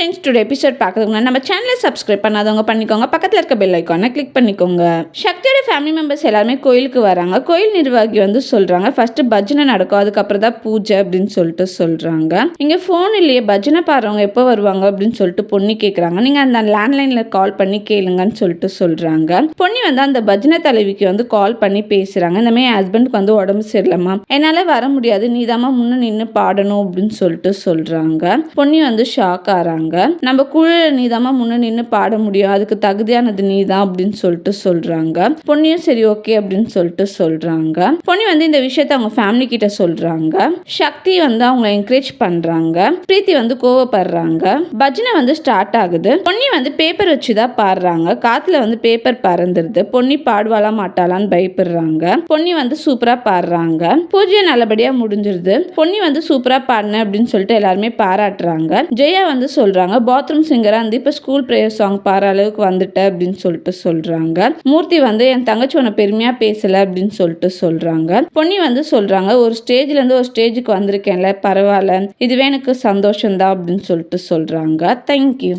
Friends today episode பார்க்குறதுக்கு நம்ம சேனலை சப்ஸ்கிரைப் பண்ணாதவங்க பண்ணிக்கோங்க. பக்கத்தில் இருக்க பெல் ஐக்கானை கிளிக் பண்ணிக்கோங்க. சக்தியோட ஃபேமிலி மெம்பர்ஸ் எல்லாருமே கோயிலுக்கு வராங்க. கோயில் நிர்வாகி வந்து சொல்கிறாங்க ஃபஸ்ட்டு பஜனை நடக்கும். அதுக்கப்புறம் தான் பூஜை அப்படின்னு சொல்லிட்டு சொல்கிறாங்க இங்கே ஃபோன் இல்லையே. பஜனை பாடுறவங்க எப்போ வருவாங்க அப்படின்னு சொல்லிட்டு பொண்ணு கேட்குறாங்க நீங்கள் அந்த லேண்ட்லைனில் கால் பண்ணி கேளுங்கன்னு சொல்லிட்டு சொல்கிறாங்க பொண்ணு வந்து அந்த பஜனை தலைவிக்கு வந்து கால் பண்ணி பேசுகிறாங்க இந்த மாதிரி என் ஹஸ்பண்டுக்கு வந்து உடம்பு சரியில்லைம்மா. என்னால் வர முடியாது. நீதாம்மா முன்னே நின்று பாடணும் அப்படின்னு சொல்லிட்டு சொல்கிறாங்க பொண்ணு வந்து ஷாக் ஆகிறாங்க. நம்ம குழு நீ தான் முன்ன நின்று பாட முடியும். அதுக்கு தகுதியானது நீதான் அப்படின்னு சொல்லிட்டு சொல்கிறாங்க பொண்ணியும் சரி ஓகே அப்படின்னு சொல்லிட்டு சொல்கிறாங்க பொன்னி வந்து இந்த விஷயத்த அவங்க ஃபேமிலி கிட்ட சொல்கிறாங்க சக்தி வந்து அவங்க என்கரேஜ் பண்ணுறாங்க பிரீத்தி வந்து கோவப்படுறாங்க. பஜனை வந்து ஸ்டார்ட் ஆகுது. பொன்னி வந்து பேப்பர் வச்சு தான் பாடுறாங்க. காத்துல வந்து பேப்பர் பறந்துருது. பொன்னி பாடுவாளா மாட்டாளான்னு பயப்படுறாங்க. பொன்னி வந்து சூப்பரா பாடுறாங்க. பூஜை நல்லபடியா முடிஞ்சிருது. பொன்னி வந்து சூப்பரா பாடின அப்படின்னு சொல்லிட்டு எல்லாருமே பாராட்டுறாங்க. ஜெயா வந்து சொல்கிறாங்க பாத்ரூம் சிங்கராக வந்து இப்போ ஸ்கூல் ப்ரேயர் சாங் பாடுற அளவுக்கு வந்துட்ட அப்படின்னு சொல்லிட்டு சொல்றாங்க. மூர்த்தி வந்து என் தங்கச்சி உன்னை பெருமையாக பேசலை அப்படின்னு சொல்லிட்டு சொல்றாங்க. பொன்னி வந்து சொல்றாங்க ஒரு ஸ்டேஜ்ல இருந்து ஒரு ஸ்டேஜுக்கு வந்திருக்கேன்ல பரவாயில்ல. இதுவே எனக்கு சந்தோஷம் தான் அப்படின்னு சொல்லிட்டு சொல்கிறாங்க தேங்க்யூ